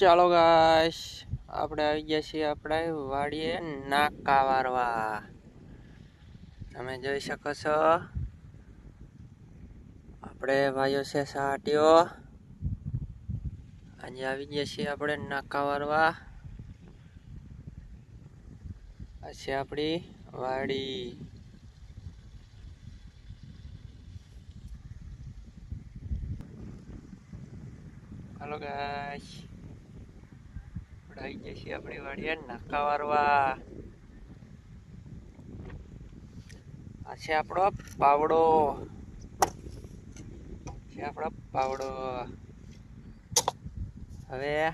ચાલો ગાઈસ આપણે આવી ગયા છીએ આપણે વાડીએ નાકા વારવા તમે જોઈ શકો છો. આપણે ભાઈઓ છે સાટીઓ. આજે આવી ગયા છીએ આપણે નાકા વારવા આ છે આપણી વાડી. હાલો ગાઈસ આપણે આવી જઈએ છીએ આપણી વાડીએ. નાકા વારવા. આ છે આપણો પાવડો. છે આપણો પાવડો. હવે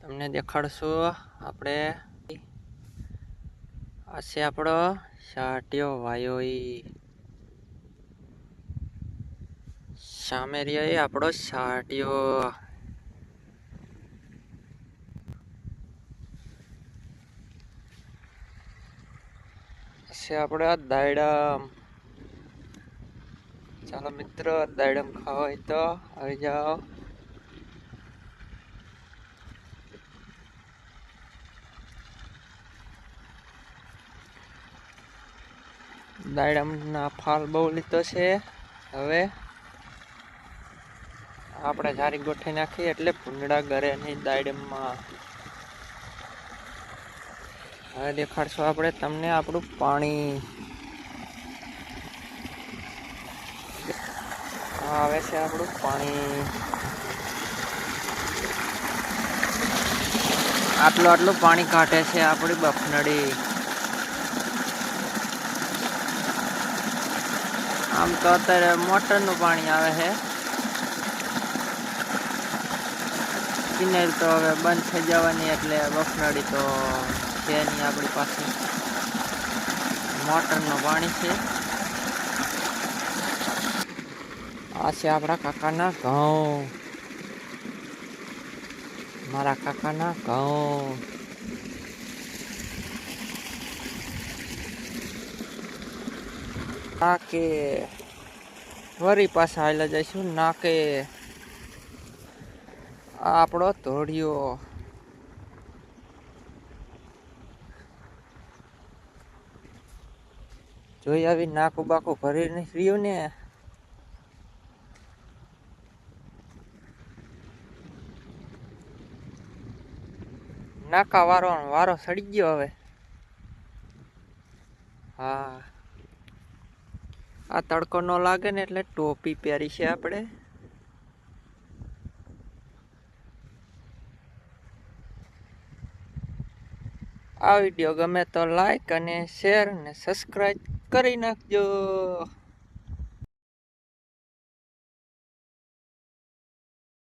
તમને દેખાડશું આપણે. આ છે આપણો સાટિયો વાયોઈ. સામે રહ્યો આપણો સાટીઓ છે આપણે આ દાયડામ ચાલો મિત્ર દાયડામ ખાવા હોય તો આવી જાઓ. દાયડામના ફાલ બહુ લીધો છે. હવે આપણે જારી ગોઠવી નાખીએ એટલે ભૂંડડા ઘરે નહીં દાયડમમાં હવે દેખાડશું આપણે તમને આપણું પાણી. આવે છે આપણું પાણી. આટલું આટલું પાણી કાઢે છે આપણી બફનડી. આમ તો અત્યારે મોટરનું પાણી આવે છે. કિનેર તો હવે બંધ થઈ જવાની એટલે બફનડી તો છે નહીં આપણી પાસે મોટરનું પાણી છે. આ છે આપણા કાકાના ઘઉં. મારા કાકાના ઘઉં. નાકે. વરી પાછા આવેલા જઈશું. નાકે. કે આપણો ધોળિયો. જોઈ આવી નાકું બાકું ભરી રહ્યું ને. નાકા વારો વારો સડી ગયો હવે. હા. આ તડકો ન લાગે ને એટલે ટોપી પહેરી છે આપણે. આ વીડિયો ગમે તો લાઈક અને શેર અને સબસ્ક્રાઈબ કરી નાખજો.